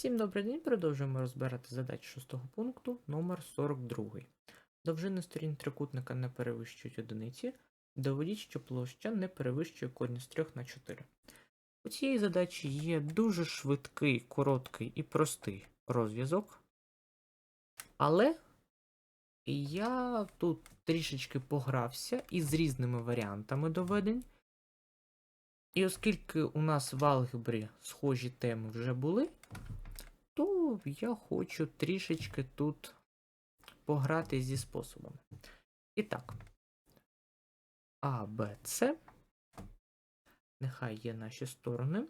Всім добрий день, продовжуємо розбирати задачі шостого пункту номер 42. Довжини сторін трикутника не перевищують одиниці. Доведіть, що площа не перевищує корінь з 3 на 4. У цієї задачі є дуже швидкий, короткий і простий розв'язок. Але я тут трішечки погрався із різними варіантами доведень. І оскільки у нас в алгебрі схожі теми вже були, то я хочу трішечки тут пограти зі способами. І так. А, Б, С. Нехай є наші сторони.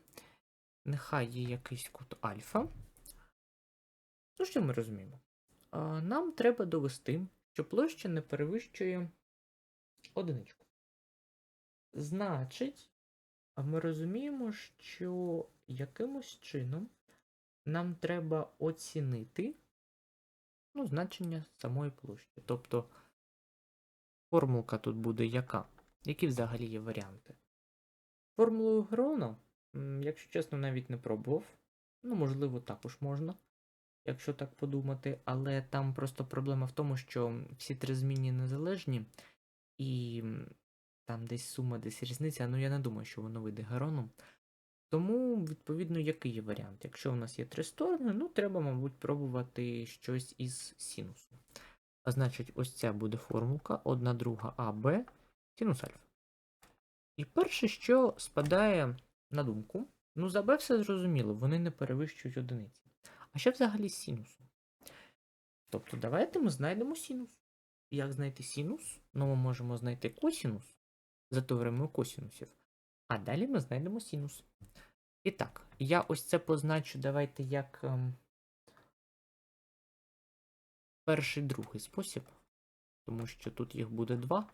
Нехай є якийсь кут альфа. Ну, що ми розуміємо? Нам треба довести, що площа не перевищує одиничку. Значить, ми розуміємо, що якимось чином нам треба оцінити ну, значення самої площі. Тобто формулка тут буде яка? Які взагалі є варіанти? Формулою Грона, якщо чесно, навіть не пробував. Ну, можливо, також можна, якщо так подумати, але там просто проблема в тому, що всі три змінні незалежні, і там десь сума, десь різниця, ну я не думаю, що воно вийде Героном. Тому, відповідно, який є варіант? Якщо у нас є три сторони, ну треба, мабуть, пробувати щось із синусу. А значить, ось ця буде формулка, одна друга А, Б, синус альфа. І перше, що спадає на думку, ну за Б все зрозуміло, вони не перевищують одиниці. А що взагалі з синусом? Тобто, давайте ми знайдемо синус. Як знайти синус? Ну, ми можемо знайти косинус за теоремою косинусів. А далі ми знайдемо синус. І так, я ось це позначу, давайте як ем, перший другий спосіб, тому що тут їх буде два.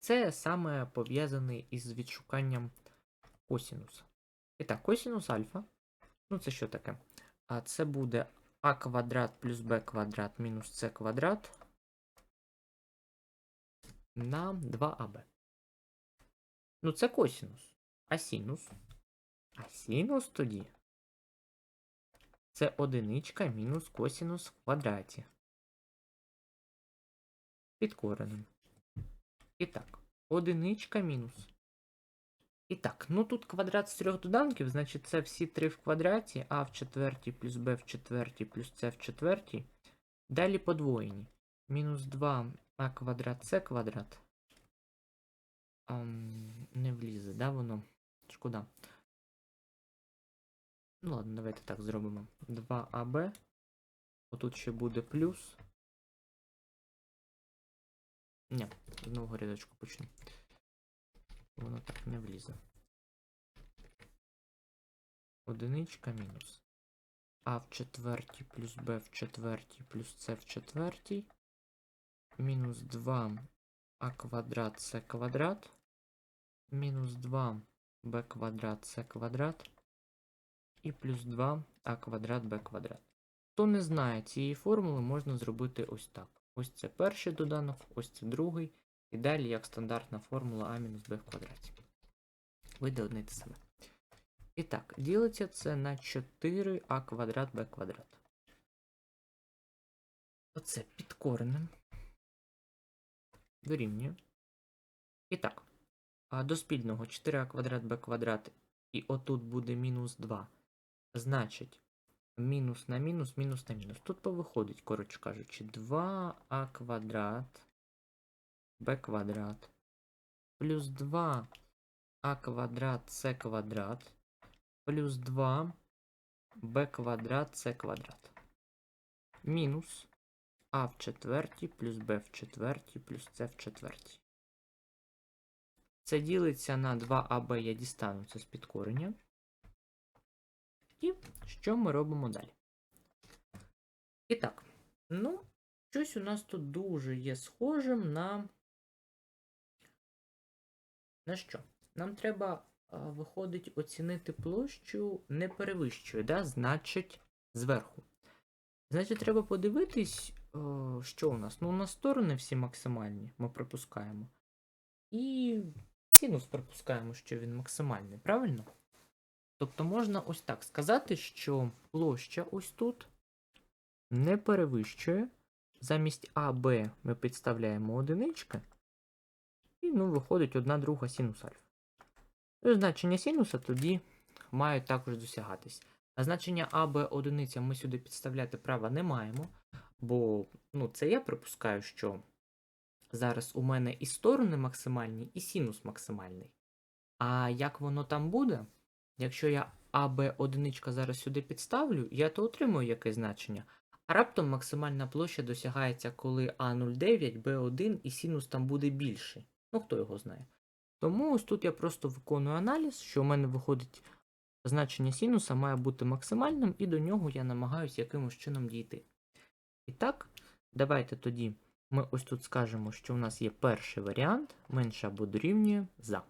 Це саме пов'язаний із відшуканням косінуса. І так, косінус альфа. Ну, це що таке? А це буде а квадрат плюс b квадрат мінус c квадрат на 2аб. Ну, це косінус. А синус? А синус тоді. Це одиничка мінус косінус в квадраті. Під коренем. І так, одиничка мінус. І так, ну тут квадрат з трьох доданків, значить це всі три в квадраті, а в четвертій плюс b в четвертій плюс c в четвертій. Далі подвоєні. Мінус 2 а квадрат c квадрат. Ам, не влізе, да, воно? Шкода. Ну ладно, давайте так зробимо. 2АБ. Отут ще буде плюс. Ні, з нового рядочку почну. Воно так не влізе. Одиничка мінус. А в четвертій плюс Б в четвертій плюс С в четвертій. Мінус 2 а квадрат С квадрат. Мінус 2 b квадрат С квадрат. І плюс 2 а квадрат Б квадрат. Хто не знає цієї формули, можна зробити ось так. Ось це перший доданок, ось це другий. І далі як стандартна формула а мінус b в квадраті. Вийде одне те саме. І так, ділиться це на 4а квадрат b квадрат. Оце під коренем. Дорівнює. І так. До спільного 4а квадрат b квадрат. І отут буде мінус 2. Значить, мінус на мінус, мінус на мінус. Тут повиходить, коротше кажучи, 2а квадрат b квадрат. Плюс 2 а квадрат с квадрат. Плюс 2 b квадрат с квадрат. Мінус а в четвертій плюс b в четвертій плюс c в четвертій. Це ділиться на 2аб, я дістану це з підкорення. І що ми робимо далі? І так, ну, щось у нас тут дуже є схожим на. На що? Нам треба, виходить, оцінити площу не перевищує, да? значить, зверху. Значить, треба подивитись, що у нас. Ну, у нас сторони всі максимальні, ми пропускаємо. І синус припускаємо, що він максимальний, правильно? Тобто можна ось так сказати, що площа ось тут не перевищує. Замість А, Б ми підставляємо одинички. І ну, виходить одна друга синус альфа. Значення синуса тоді мають також досягатись. А значення А, Б одиниця ми сюди підставляти права не маємо. Бо ну, це я припускаю, що зараз у мене і сторони максимальні, і синус максимальний. А як воно там буде? Якщо я АБ одиничка зараз сюди підставлю, я то отримую яке значення. А раптом максимальна площа досягається, коли А09, Б1 і синус там буде більший. Ну, хто його знає. Тому ось тут я просто виконую аналіз, що у мене виходить значення синуса має бути максимальним, і до нього я намагаюся якимось чином дійти. І так, давайте тоді ми ось тут скажемо, що у нас є перший варіант, менше або дорівнює за.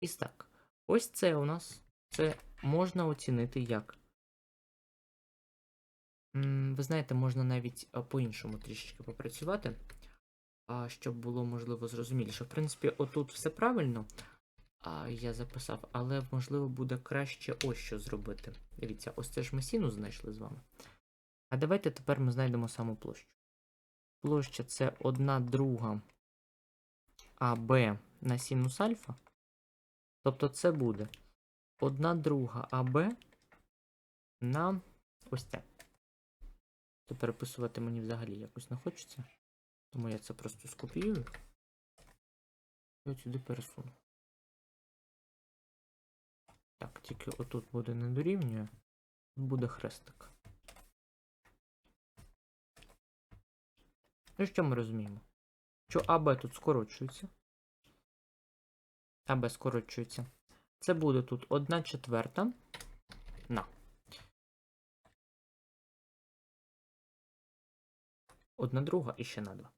І так, ось це у нас це можна оцінити як. Ви знаєте, можна навіть по-іншому трішечки попрацювати, щоб було можливо зрозуміліше. В принципі, отут все правильно я записав, але можливо буде краще ось що зробити. Дивіться, ось це ж ми синус знайшли з вами. А давайте тепер ми знайдемо саму площу. Площа це 1 друга АБ на синус альфа. Тобто це буде 1 друга АБ на ось це. То переписувати мені взагалі якось не хочеться. Тому я це просто скопіюю. І от сюди пересуну. Так, тільки отут буде не дорівнює, буде хрестик. Ну що ми розуміємо? Що АБ тут скорочується. АБ скорочується. Це буде тут 1 четверта на. Одна друга і ще на 2.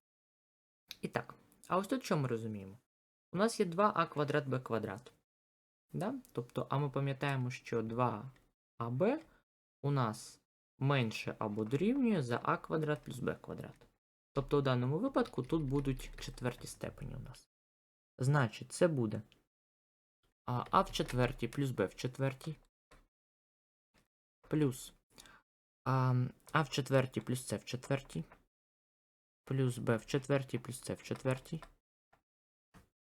І так, а ось тут що ми розуміємо? У нас є 2а квадрат b квадрат. Да? Тобто, а ми пам'ятаємо, що 2аб у нас менше або дорівнює за а квадрат плюс b квадрат. Тобто, у даному випадку тут будуть четверті степені у нас. Значить, це буде а, а в четвертій плюс b в четвертій. Плюс а, а в четвертій плюс c в четвертій. Плюс b в четвертій плюс c в четвертій.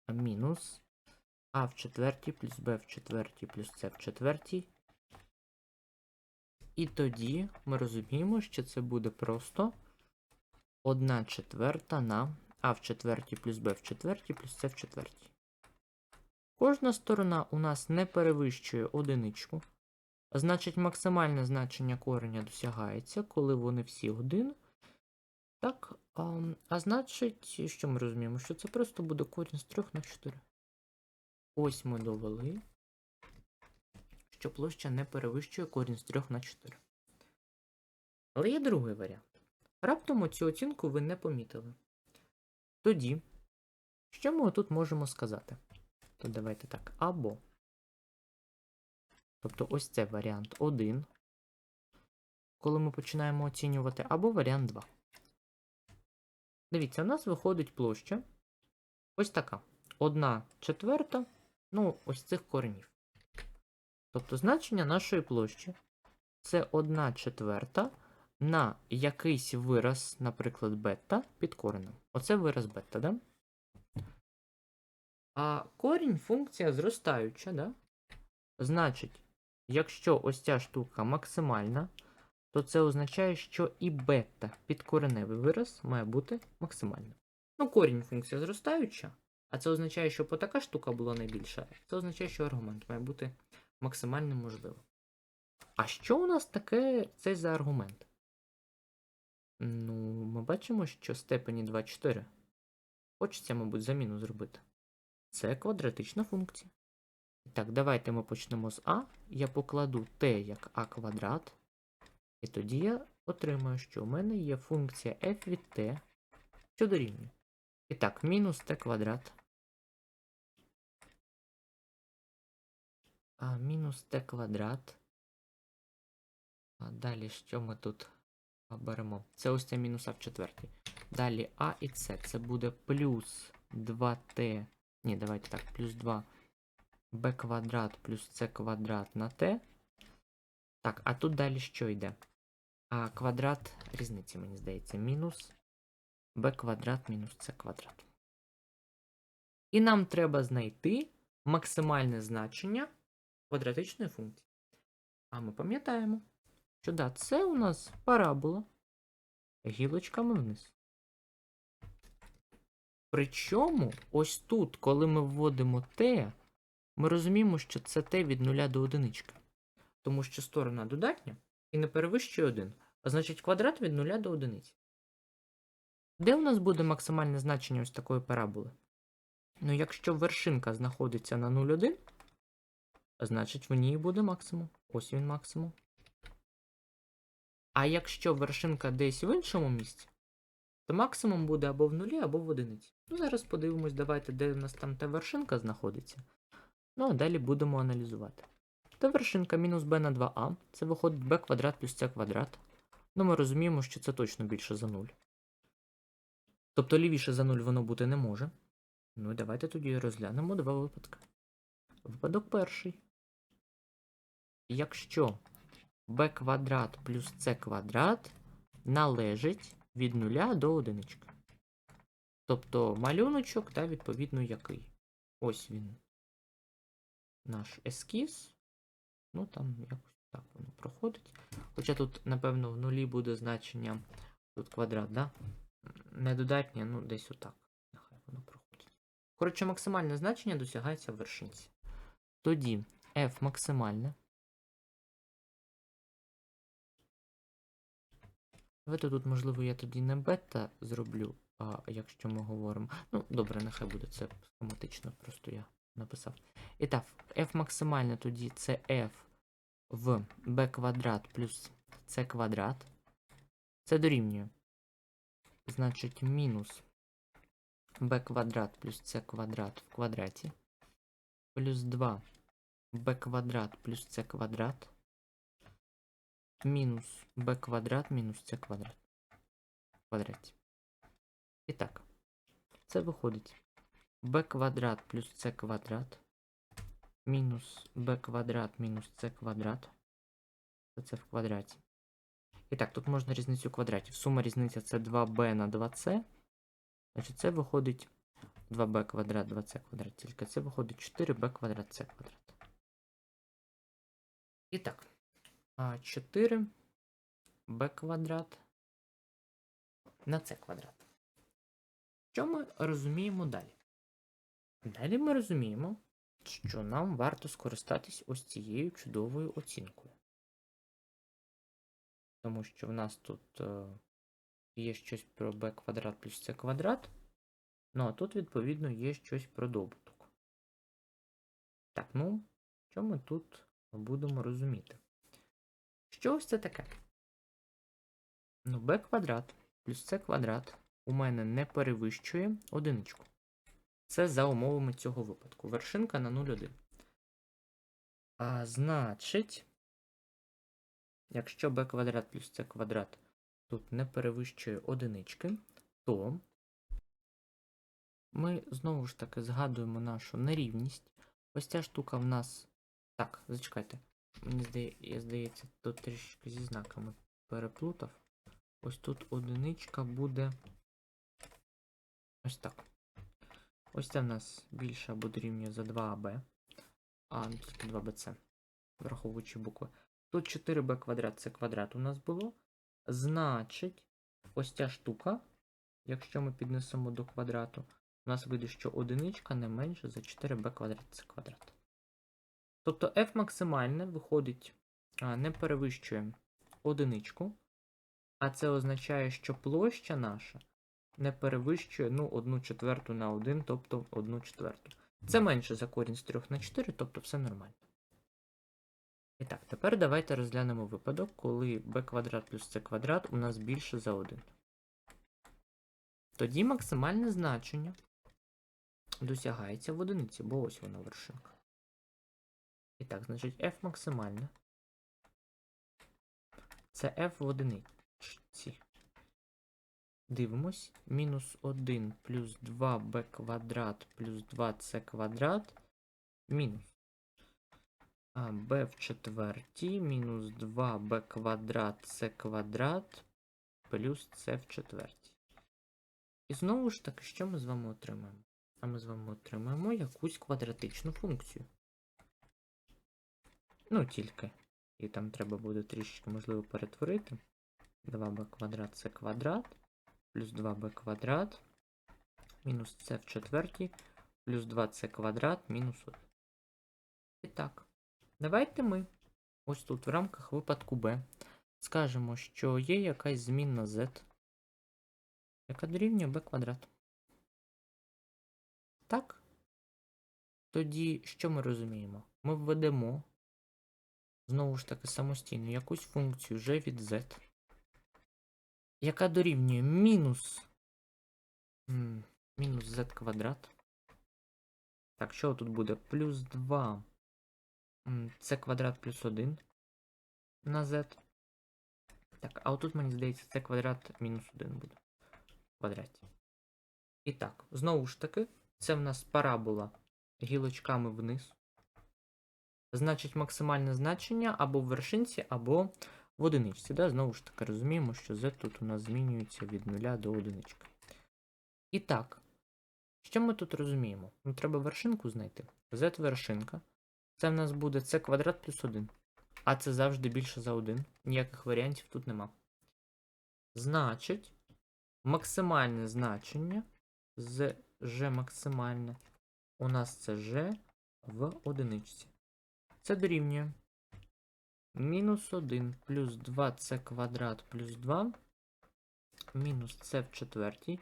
Мінус а в четвертій плюс b в четвертій плюс c в четвертій. І тоді ми розуміємо, що це буде просто 1 четверта на а в четвертій плюс b в четвертій плюс c в четвертій. Кожна сторона у нас не перевищує одиничку. Значить, максимальне значення кореня досягається, коли вони всі один. Так, а, а значить, що ми розуміємо? Що це просто буде корінь з 3 на 4. Ось ми довели, що площа не перевищує корінь з 3 на 4. Але є другий варіант. Раптом цю оцінку ви не помітили. Тоді, що ми тут можемо сказати? То давайте так, або. Тобто ось це варіант 1, коли ми починаємо оцінювати, або варіант 2. Дивіться, у нас виходить площа ось така. 1 четверта, ну, ось цих коренів. Тобто значення нашої площі це 1 четверта на якийсь вираз, наприклад, бета під коренем. Оце вираз бета, да? А корінь функція зростаюча, да? Значить, якщо ось ця штука максимальна, то це означає, що і бета підкореневий вираз має бути максимальним. Ну, корінь функція зростаюча, а це означає, що така штука була найбільша. Це означає, що аргумент має бути максимально можливим. А що у нас таке цей за аргумент? Ну, ми бачимо, що степені 2, 4. Хочеться, мабуть, заміну зробити. Це квадратична функція. І так, давайте ми почнемо з А. Я покладу t як а квадрат. І тоді я отримаю, що у мене є функція f від t, що дорівнює. І так, мінус t квадрат. А, мінус t квадрат. А далі що ми тут беремо? Це ось це мінус в четвертій. Далі а і С. Це буде плюс 2t. Ні, давайте так, плюс 2 b квадрат плюс c квадрат на t. Так, а тут далі що йде? А квадрат різниці, мені здається, мінус b квадрат мінус c квадрат. І нам треба знайти максимальне значення квадратичної функції. А ми пам'ятаємо, що да, це у нас парабола гілочками вниз. Причому, ось тут, коли ми вводимо t, ми розуміємо, що це t від 0 до 1. Тому що сторона додатня і не перевищує 1. А значить квадрат від 0 до 1. Де у нас буде максимальне значення ось такої параболи? Ну, якщо вершинка знаходиться на 0,1, значить в ній буде максимум. Ось він максимум. А якщо вершинка десь в іншому місці, то максимум буде або в нулі, або в одиниці. Ну, зараз подивимось, давайте, де у нас там та вершинка знаходиться. Ну, а далі будемо аналізувати. Та вершинка мінус b на 2а, це виходить b квадрат плюс c квадрат. Ну, ми розуміємо, що це точно більше за 0. Тобто лівіше за 0 воно бути не може. Ну і давайте тоді розглянемо два випадки. Випадок перший. Якщо b квадрат плюс c квадрат належить від 0 до 1. Тобто малюночок та відповідно який. Ось він. Наш ескіз. Ну там якось так воно проходить. Хоча тут, напевно, в нулі буде значення. Тут квадрат, да? Недодатнє, ну десь отак. Нехай воно проходить. Коротше, максимальне значення досягається в вершинці. Тоді f максимальне. Давайте тут, можливо, я тоді не бета зроблю, а якщо ми говоримо. Ну, добре, нехай буде це схематично, просто я написав. І так, f максимальне тоді це f в b квадрат плюс c квадрат. Це дорівнює. Значить, мінус b квадрат плюс c квадрат в квадраті. Плюс 2 b квадрат плюс c квадрат. Мінус b квадрат мінус c квадрат. Квадраті. І так. Це виходить b квадрат плюс c квадрат. Мінус b квадрат мінус c квадрат. Це в квадраті. І так, тут можна різницю квадратів. Сума різниця це 2b на 2c. Значить, це виходить 2b квадрат, 2c квадрат. Тільки це виходить 4b квадрат c квадрат. І так. 4 b квадрат на c квадрат. Що ми розуміємо далі? Далі ми розуміємо, що нам варто скористатись ось цією чудовою оцінкою. Тому що в нас тут е, є щось про b квадрат плюс c квадрат. Ну, а тут, відповідно, є щось про добуток. Так, ну, що ми тут будемо розуміти? Що ось це таке? Ну, b квадрат плюс c квадрат у мене не перевищує одиничку. Це за умовами цього випадку. Вершинка на 0,1. А значить, якщо b квадрат плюс c квадрат тут не перевищує одинички, то ми знову ж таки згадуємо нашу нерівність. Ось ця штука в нас. Так, зачекайте. Мені здає, здається, тут трішки зі знаками переплутав. Ось тут одиничка буде. Ось так. Ось це в нас більше або дорівнює за 2аб. А, ну тільки 2bc. Враховуючи букви. Тут 4b квадрат це квадрат у нас було. Значить, ось ця штука, якщо ми піднесемо до квадрату, у нас вийде, що одиничка не менше за 4b квадрат це квадрат. Тобто f максимальне виходить, не перевищує одиничку. А це означає, що площа наша не перевищує ну, 1 четверту на 1, тобто 1 четверту. Це менше за корінь з 3 на 4, тобто все нормально. І так, тепер давайте розглянемо випадок, коли b квадрат плюс c квадрат у нас більше за 1. Тоді максимальне значення досягається в одиниці, бо ось вона вершинка. І так, значить f максимальне. Це f в одиниці. Дивимось. Мінус 1 плюс 2b квадрат плюс 2c квадрат. Мінус. А, b в четвертій мінус 2b квадрат c квадрат плюс c в четвертій. І знову ж таки, що ми з вами отримаємо? А ми з вами отримаємо якусь квадратичну функцію. Ну, тільки. І там треба буде трішечки, можливо, перетворити. 2b квадрат c квадрат плюс 2b квадрат мінус c в четвертій плюс 2c квадрат мінус 1. І так, давайте ми ось тут в рамках випадку b скажемо, що є якась змінна z, яка дорівнює b квадрат. Так? Тоді що ми розуміємо? Ми введемо знову ж таки самостійно якусь функцію g від z, яка дорівнює мінус мінус z квадрат. Так, що тут буде? Плюс 2 c квадрат плюс 1 на z. Так, а отут, мені здається, c квадрат мінус 1 буде в квадраті. І так, знову ж таки, це в нас парабола гілочками вниз. Значить, максимальне значення або в вершинці, або в одиничці. Да? Знову ж таки, розуміємо, що z тут у нас змінюється від 0 до одинички. І так, що ми тут розуміємо? Ну, треба вершинку знайти. z вершинка. Це в нас буде c квадрат плюс 1. А це завжди більше за 1. Ніяких варіантів тут нема. Значить, максимальне значення з g максимальне. У нас це g в одиничці. Це дорівнює мінус 1 плюс 2c квадрат плюс 2 мінус c в четвертій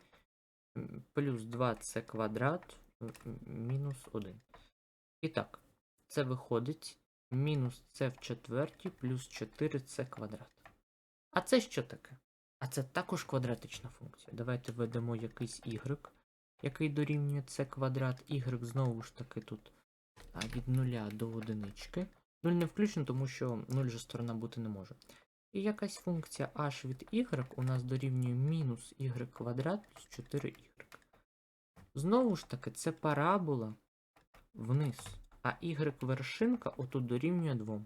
плюс 2c квадрат м, м, мінус 1. І так, це виходить мінус c в четвертій плюс 4c квадрат. А це що таке? А це також квадратична функція. Давайте введемо якийсь y, який дорівнює c квадрат. y знову ж таки тут від 0 до одинички. 0 не включено, тому що 0 же сторона бути не може. І якась функція h від y у нас дорівнює мінус y квадрат плюс 4y. Знову ж таки, це парабола вниз. А y вершинка отут дорівнює 2.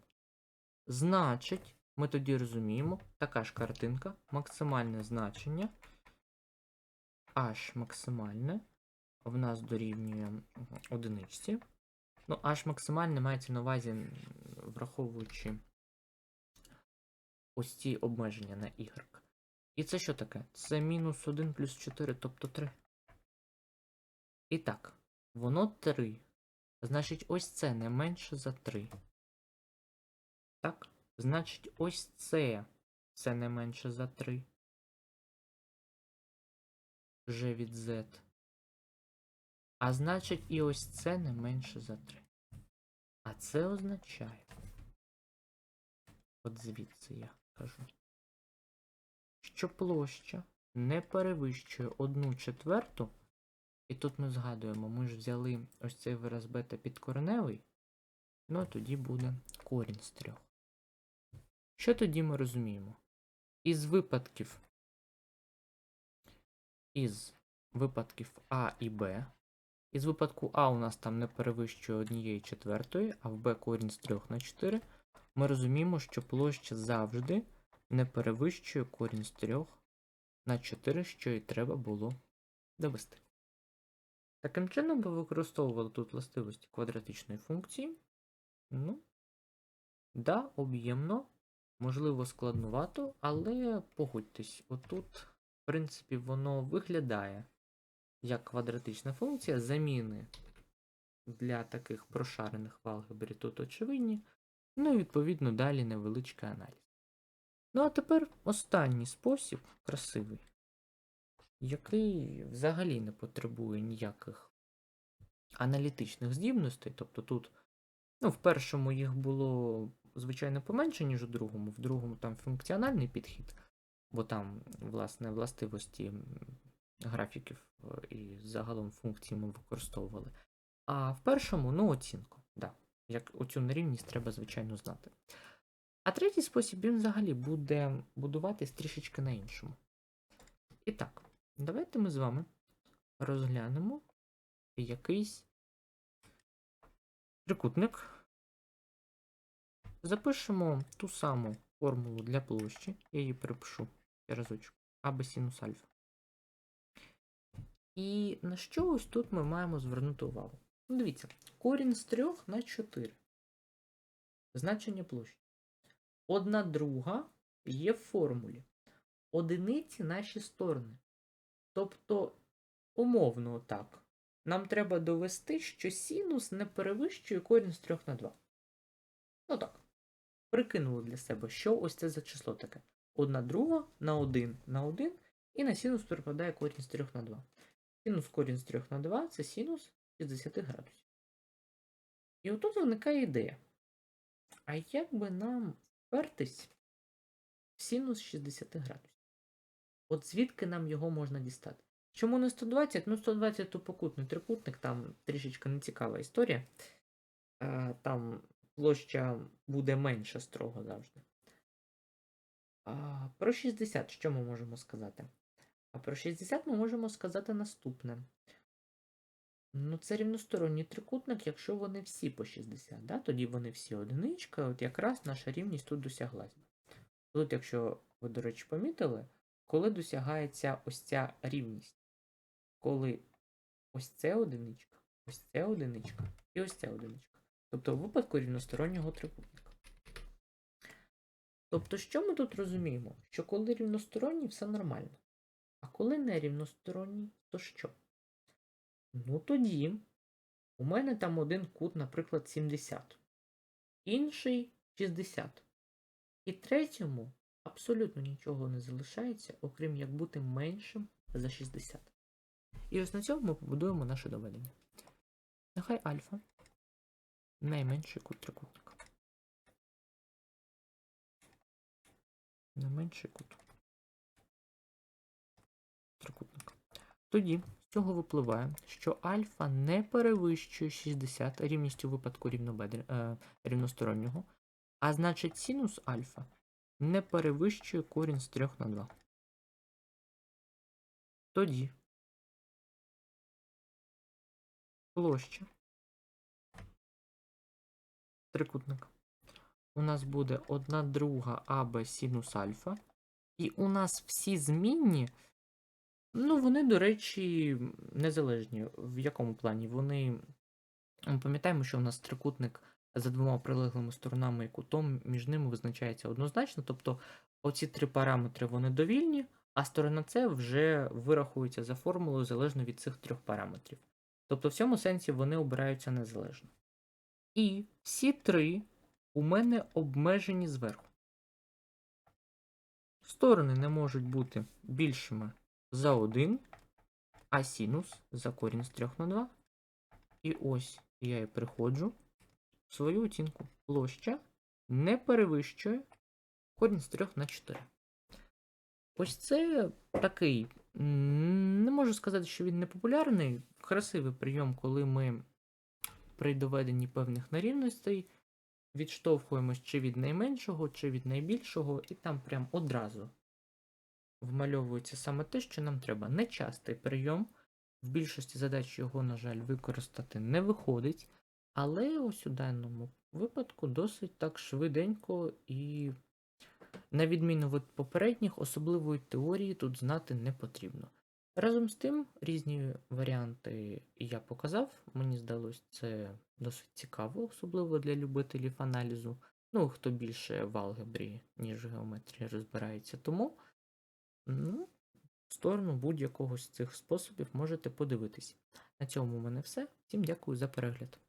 Значить, ми тоді розуміємо, така ж картинка, максимальне значення h максимальне в нас дорівнює одиничці. Ну, h максимальне мається на увазі, враховуючи ось ці обмеження на y. І це що таке? Це мінус 1 плюс 4, тобто 3. І так, воно 3. Значить, ось це не менше за 3. Так? Значить, ось це. Це не менше за 3. G від Z. А значить, і ось це не менше за 3. А це означає. От звідси я кажу. Що площа не перевищує 1 четверту. І тут ми згадуємо, ми ж взяли ось цей вираз бета підкореневий. Ну, а тоді буде корінь з трьох. Що тоді ми розуміємо? Із випадків із випадків А і Б. Із випадку А у нас там не перевищує однієї четвертої, а в Б корінь з 3 на 4. Ми розуміємо, що площа завжди не перевищує корінь з 3 на 4, що і треба було довести. Таким чином ми використовували тут властивості квадратичної функції. Ну, да, об'ємно, можливо, складнувато, але погодьтесь, отут, в принципі, воно виглядає як квадратична функція заміни для таких прошарених в алгебрі тут очевидні. Ну і відповідно далі невеличкий аналіз. Ну а тепер останній спосіб красивий, який взагалі не потребує ніяких аналітичних здібностей. Тобто тут, ну, в першому їх було, звичайно, поменше, ніж у другому, в другому там функціональний підхід, бо там, власне, властивості графіків е, і загалом функцій ми використовували. А в першому, ну, оцінку. Да. Як оцю нерівність треба, звичайно, знати. А третій спосіб він взагалі буде будуватись трішечки на іншому. І так, давайте ми з вами розглянемо якийсь трикутник Запишемо ту саму формулу для площі. Я її перепишу ще разочок. Або синус альфа. І на що ось тут ми маємо звернути увагу? Ну, дивіться, корінь з 3 на 4. Значення площі. Одна друга є в формулі. Одиниці наші сторони. Тобто, умовно так, нам треба довести, що синус не перевищує корінь з 3 на 2. Ну так. Прикинули для себе, що ось це за число таке. Одна друга на 1 на 1, і на синус припадає корінь з 3 на 2. Синус корінь з 3 на 2 це синус 60 градусів. І отут виникає ідея. А як би нам впертись в синус 60 градусів? От звідки нам його можна дістати? Чому не 120? Ну, 120 то покутний трикутник, там трішечки нецікава історія. Е, Там площа буде менша строго завжди. Про 60 що ми можемо сказати? А про 60 ми можемо сказати наступне. Ну, це рівносторонній трикутник, якщо вони всі по 60, да? тоді вони всі одиничка, от якраз наша рівність тут досяглась. Тут, якщо ви, до речі, помітили, коли досягається ось ця рівність, коли ось це одиничка, ось це одиничка і ось це одиничка. Тобто в випадку рівностороннього трикутника. Тобто, що ми тут розуміємо? Що коли рівносторонні, все нормально. А коли не рівносторонні, то що? Ну тоді у мене там один кут, наприклад, 70, інший 60. І третьому абсолютно нічого не залишається, окрім як бути меншим за 60. І ось на цьому ми побудуємо наше доведення. Нехай альфа найменший кут трикутника. Найменший кут Тоді з цього випливає, що альфа не перевищує 60 рівністю у випадку е, рівностороннього, а значить синус альфа не перевищує корінь з 3 на 2. Тоді площа трикутника у нас буде 1 друга АБ синус альфа, і у нас всі змінні. Ну, вони, до речі, незалежні. В якому плані? Вони. Ми пам'ятаємо, що у нас трикутник за двома прилеглими сторонами і кутом між ними визначається однозначно. Тобто оці три параметри вони довільні, а сторона С вже вирахується за формулою залежно від цих трьох параметрів. Тобто, в цьому сенсі вони обираються незалежно. І всі три у мене обмежені зверху. Сторони не можуть бути більшими за 1, а синус за корінь з 3 на 2. І ось я і приходжу в свою оцінку. Площа не перевищує корінь з 3 на 4. Ось це такий, не можу сказати, що він не популярний, красивий прийом, коли ми при доведенні певних нерівностей відштовхуємось чи від найменшого, чи від найбільшого, і там прям одразу вмальовується саме те, що нам треба. Нечастий прийом. В більшості задач його, на жаль, використати не виходить. Але ось у даному випадку досить так швиденько і, на відміну від попередніх, особливої теорії тут знати не потрібно. Разом з тим, різні варіанти я показав. Мені здалось це досить цікаво, особливо для любителів аналізу. Ну, хто більше в алгебрі, ніж в геометрії розбирається. Тому. Ну, в сторону будь-якого з цих способів можете подивитись. На цьому у мене все. Всім дякую за перегляд.